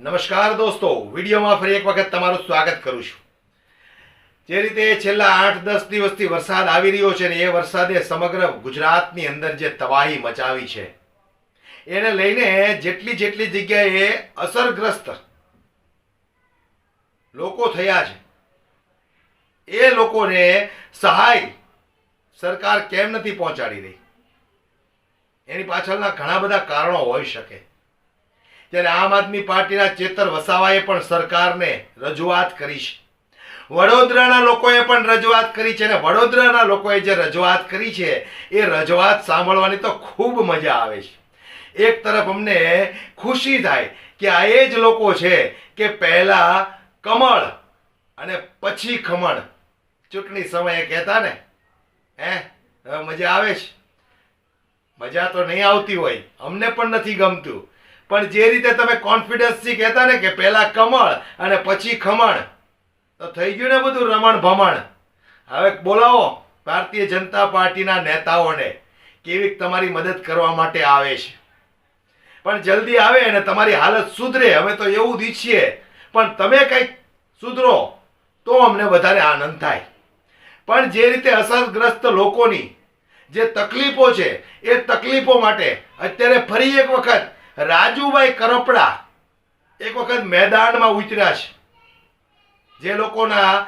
નમસ્કાર દોસ્તો, વિડીયોમાં ફરી એક વખત તમારું સ્વાગત કરું છું. જે રીતે છેલ્લા આઠ દસ દિવસથી વરસાદ આવી રહ્યો છે ને એ વરસાદે સમગ્ર ગુજરાતની અંદર જે તબાહી મચાવી છે, એને લઈને જેટલી જેટલી જગ્યાએ અસરગ્રસ્ત લોકો થયા છે. એ લોકોને સહાય સરકાર કેમ નથી પહોંચાડી રહી? એની પાછળના ઘણા બધા કારણો હોઈ શકે. ત્યારે આમ આદમી પાર્ટીના ચેતર વસાવાએ પણ સરકારને રજૂઆત કરી છે. વડોદરાના લોકોએ પણ રજૂઆત કરી છે અને વડોદરાના લોકોએ જે રજૂઆત કરી છે, એ રજૂઆત સાંભળવાની તો ખૂબ મજા આવે છે. એક તરફ અમને ખુશી થાય કે આ એ જ લોકો છે કે પહેલા કમળ અને પછી ખમણ ચૂંટણી સમયે કહેતા ને, હે મજા આવે છે. મજા તો નહીં આવતી હોય, અમને પણ નથી ગમતું. પણ જે રીતે તમે કોન્ફિડન્સથી કહેતા ને કે પહેલાં કમળ અને પછી ખમણ, તો થઈ ગયું ને બધું રમણ ભમણ. હવે બોલાવો ભારતીય જનતા પાર્ટીના નેતાઓને કેવી તમારી મદદ કરવા માટે આવે છે. પણ જલ્દી આવે અને તમારી હાલત સુધરે, અમે તો એવું જ ઈચ્છીએ. પણ તમે કંઈક સુધરો, તો અમને વધારે આનંદ થાય. પણ જે રીતે અસરગ્રસ્ત લોકોની જે તકલીફો છે, એ તકલીફો માટે અત્યારે ફરી એક વખત રાજુભાઈ કરપડા એક વખત મેદાનમાં ઉતર્યા છે. જે લોકોના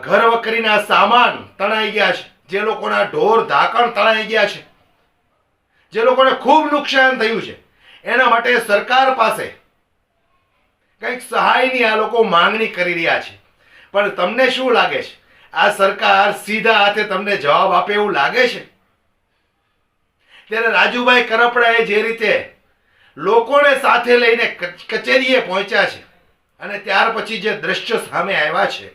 ઘર વકરીના સામાન તણાઈ ગયા છે. જે લોકોના ઢોર ધાકણ તણાઈ ગયા છે. જે લોકોને ખૂબ નુકસાન થયું છે. એના માટે સરકાર પાસે કંઈક સહાયની આ લોકો માંગણી કરી રહ્યા છે. પણ તમને શું લાગે છે? આ સરકાર સીધા હાથે તમને જવાબ આપે એવું લાગે છે? ત્યારે રાજુભાઈ કરપડાએ જે રીતે લોકોને સાથે લઈને કચેરીએ પહોંચ્યા છે. અને ત્યાર પછી જે દ્રશ્ય સામે આવ્યા છે,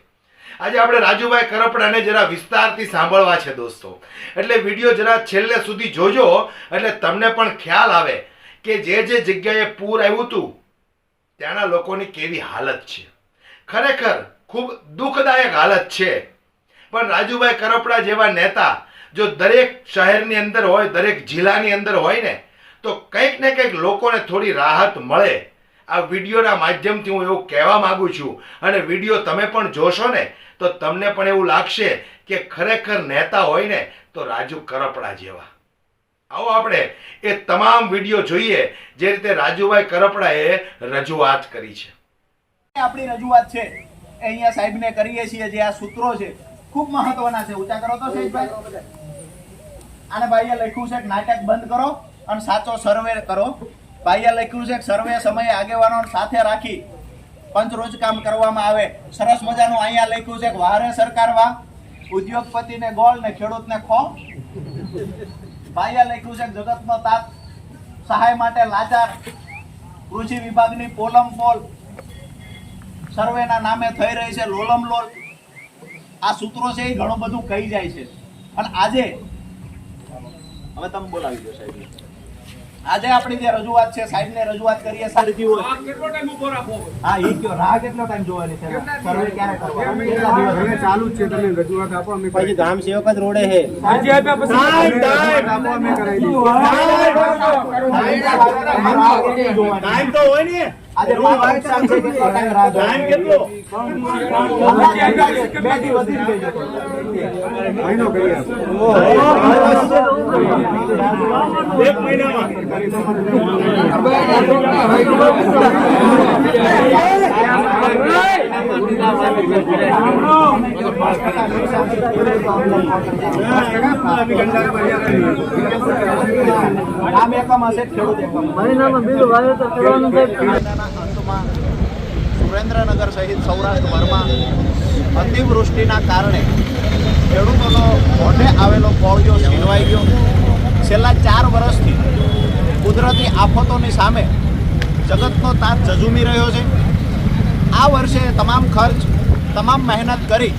આજે આપણે રાજુભાઈ કરપડાને જરા વિસ્તારથી સાંભળવા છે દોસ્તો. એટલે વીડિયો જરા છેલ્લે સુધી જોજો, એટલે તમને પણ ખ્યાલ આવે કે જે જે જગ્યાએ પૂર આવ્યું હતું, ત્યાંના લોકોની કેવી હાલત છે. ખરેખર ખૂબ દુઃખદાયક હાલત છે. પણ રાજુભાઈ કરપડા જેવા નેતા, જો દરેક શહેરની અંદર હોય, દરેક જિલ્લાની અંદર હોય ને તો કંઈક ને કંઈક લોકોને થોડી રાહત મળે. આ વિડીયોના માધ્યમથી હું એવું કહેવા માગું છું. અને વીડિયો તમે પણ જોશો ને, તો તમને પણ એવું લાગશે કે ખરેખર નેતા હોય ને, તો રાજુ કરપડા જેવા. આવો આપણે એ તમામ વીડિયો જોઈએ, જે રીતે રાજુભાઈ કરપડાએ રજૂઆત કરી છે. આપણી રજૂઆત છે. એ અહીંયા સાહેબને કરીએ છીએ જે આ સૂત્રો છે. ખૂબ મહત્વના છે. ઊંચા કરો તો સાહેબભાઈ આને ભાઈએ લખ્યું છે નાટક બંધ કરો. અને સાચો સર્વે કરો. ભાઈએ લખ્યું છે કે સર્વે સમયે આગેવાનો સાથે રાખી પંચરોજ કામ કરવામાં આવે. સરસ મજાનું અહીંયા લખ્યું છે કે વારે સરકારવા ઉદ્યોગપતિને ગોળ ને ખેડૂતને ખો ભાઈએ લખ્યું છે જગતનો તાત સહાય માટે લાચાર કૃષિ વિભાગની પોલમ પોલ સર્વેના નામે થઈ રહી છે લોલમ લોલ. આ સૂત્રો છે એ ઘણું બધું કહી જાય છે. અને આજે હવે તમે બોલાવી દો સાહેબ આજે આપણી જે રજૂઆત છે સાહેબને રજૂઆત કરીએ સારજી હોય હા એ કયો રાહ કેટલો ટાઈમ જોવાની છે સર્વે ક્યારે કરવાનો હવે ચાલુ જ છે તમે રજૂઆત આપો અમે પછી ગામ સેવક જ રોડે છે રજૂઆત આપો અમે કરાવી ટાઈમ તો હોય ને આજે પાંચ એક્ઝામ છે ટાઈમ કેટલો? બે દી વધી ગઈ છે. મહિનો કરી એક મહિનામાં. સુરેન્દ્રનગર સહિત સૌરાષ્ટ્રભરમાં અતિવૃષ્ટિના કારણે ખેડૂતોનો મોઢે આવેલો કોળિયો છીનવાઈ ગયો. છેલ્લા ચાર વર્ષથી કુદરતી આફતોની સામે જગતનો તાત ઝઝૂમી રહ્યો છે. આ વર્ષે તમામ ખર્ચ, તમામ મહેનત કરી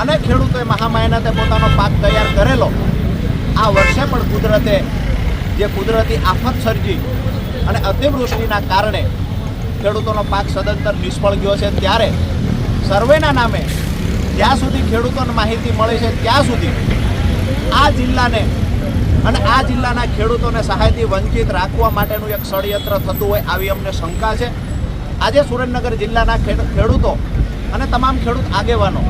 અને ખેડૂતોએ મહા મહેનતે પોતાનો પાક તૈયાર કરેલો. આ વર્ષે પણ કુદરતે જે કુદરતી આફત સર્જી અને અતિવૃષ્ટિના કારણે ખેડૂતોનો પાક સદંતર નિષ્ફળ ગયો છે, ત્યારે સર્વેના નામે જ્યાં સુધી ખેડૂતોને માહિતી મળી છે, ત્યાં સુધી આ જિલ્લાને અને આ જિલ્લાના ખેડૂતોને સહાયથી વંચિત રાખવા માટેનું એક ષડયંત્ર થતું હોય, આવી અમને શંકા છે. આજે સુરેન્દ્રનગર જિલ્લાના ખેડૂતો અને તમામ ખેડૂત આગેવાનો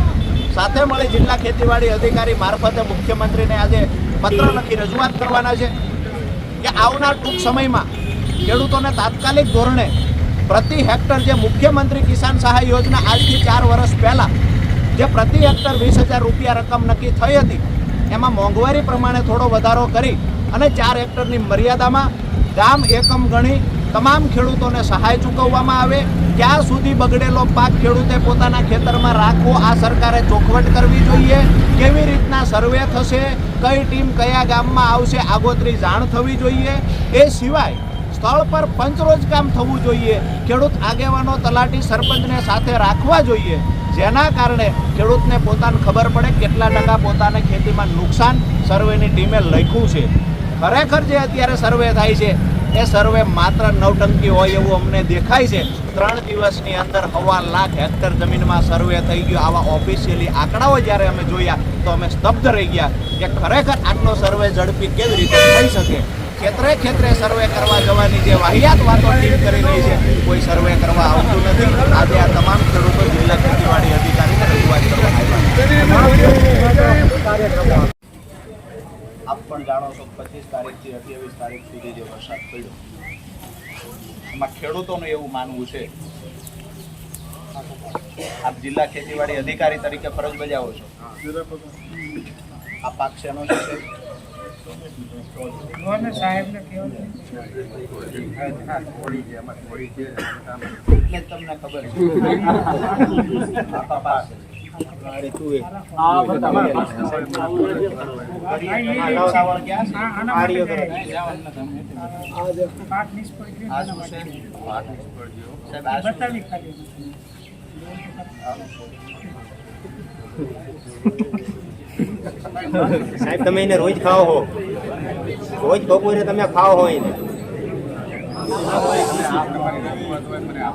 સાથે મળી જિલ્લા ખેતીવાડી અધિકારી મારફતે મુખ્યમંત્રીને આજે પત્ર લખી રજૂઆત કરવાના છે કે આવનાર ટૂંક સમયમાં ખેડૂતોને તાત્કાલિક ધોરણે પ્રતિ હેક્ટર જે મુખ્યમંત્રી કિસાન સહાય યોજના આજથી ચાર વર્ષ પહેલાં જે પ્રતિ હેક્ટર વીસ હજાર રૂપિયા રકમ નક્કી થઈ હતી, એમાં મોંઘવારી પ્રમાણે થોડો વધારો કરી અને ચાર હેક્ટરની મર્યાદામાં ગામ એકમ ગણી તમામ ખેડૂતોને સહાય ચૂકવવામાં આવે ક્યાં સુધી બગડેલો પાક ખેડૂતે પોતાના ખેતરમાં રાખવો, આ સરકારે ચોખવટ કરવી જોઈએ. કેવી રીતના સર્વે થશે, કઈ ટીમ કયા ગામમાં આવશે, આગોતરી જાણ થવી જોઈએ. એ સિવાય સ્થળ પર પંચરોજ કામ થવું જોઈએ. ખેડૂત આગેવાનો, તલાટી સરપંચને સાથે રાખવા જોઈએ. જેના કારણે ખેડૂતને પોતાને ખબર પડે કેટલા ટકા પોતાને ખેતીમાં નુકસાન સર્વેની ટીમે લખ્યું છે. ખરેખર જે અત્યારે સર્વે થાય છે એ સર્વે માત્ર નવટંકી હોય એવું અમને દેખાય છે. ત્રણ દિવસની અંદર હવા લાખ હેક્ટર જમીનમાં સર્વે થઈ ગયો. આવા ઓફિશિયલી આંકડાઓ જ્યારે અમે જોયા, તો અમે સ્તબ્ધ રહી ગયા કે ખરેખર આટલો સર્વે ઝડપી કેવી રીતે થઈ શકે? ખેતરે ખેતરે સર્વે કરવા જવાની જે વાહિયાત વાતો ટીમ કરી રહી છે, કોઈ સર્વે કરવા આવતું નથી. આજે આ તમામ ખેડૂતો જિલ્લા ખેતીવાડી અધિકારીને રજૂઆત કરવા આવ્યા આપ પણ જાણો છો પચીસ તારીખથી અઠ્યાવીસ તારીખ સુધી જે વરસાદ પડ્યો. એમાં ખેડૂતોનું એવું માનવું છે. આપ જિલ્લા ખેતીવાડી અધિકારી તરીકે ફરજ બજાવો છો? આ પાક શેનો છે? એટલે તમને ખબર છે? સાહેબ તમે એને રોજ ખાઓ હો. રોજ બપોરે તમે ખાઓ હો એને.